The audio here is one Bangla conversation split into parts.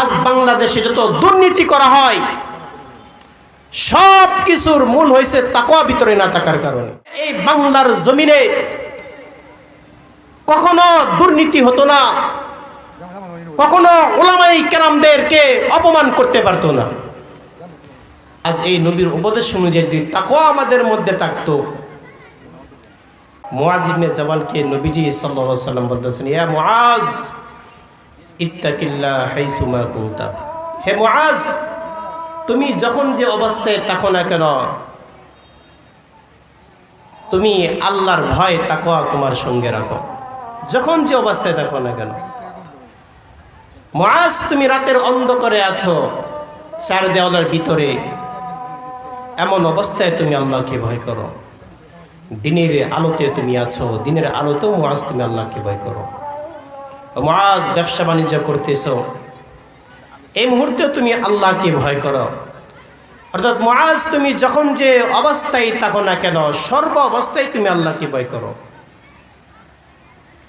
আজ বাংলাদেশে যত দুর্নীতি করা হয়, সব কিছুর মূল হয়েছে তাকওয়া ভিতরে না থাকার কারণে। এই বাংলার জমিনে কখনো দুর্নীতি হতো না, কখনো ওলামাই কেরামদেরকে অপমান করতে পারতো না। আজ এই নবীর উপদেশ অনুযায়ী যদি তাকওয়া আমাদের মধ্যে থাকতো, মুআজ ইবনে জাবালকে নবীজি আলাইহি সাল্লাম বলতেছেন, ইয়া মুআজ কুনতা। হে মুআজ, তুমি যখন যে অবস্থায় থাকো না কেন, তুমি আল্লাহর ভয়, তাকওয়া তোমার সঙ্গে রাখো। যখন যে অবস্থায় থাকো না কেন। মুআজ, তুমি রাতের অন্ধকারে আছো, চার দেওয়ালের ভিতরে। এমন অবস্থায় তুমি আল্লাহকে ভয় করো। দিনের আলোতে তুমি আছো, দিনের আলোতেও মাজ তুমি আল্লাহকে ভয় করো। মাজ ব্যবসা বাণিজ্য করতেছ। এই মুহূর্তে তুমি আল্লাহকে ভয় করো। অর্থাৎ মাজ তুমি যখন যে অবস্থায় থাকো না কেন, সর্ব অবস্থায় তুমি আল্লাহকে ভয় করো।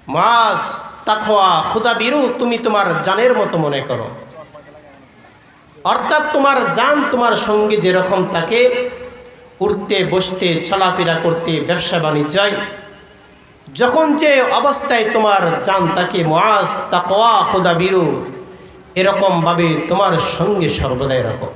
মাজ তাখোয়া খুদা বিরু তুমি তোমার জানের মতো মনে করো। অর্থাৎ তোমার যান তোমার সঙ্গে যেরকম থাকে উঠতে বসতে, চলাফেরা করতে, ব্যবসা বাণিজ্যয় যখন যে অবস্থায় তোমার চান তাকে মাস তাকোয়া খোদা বিরু, এরকমভাবে তোমার সঙ্গে সর্বদাই রাখো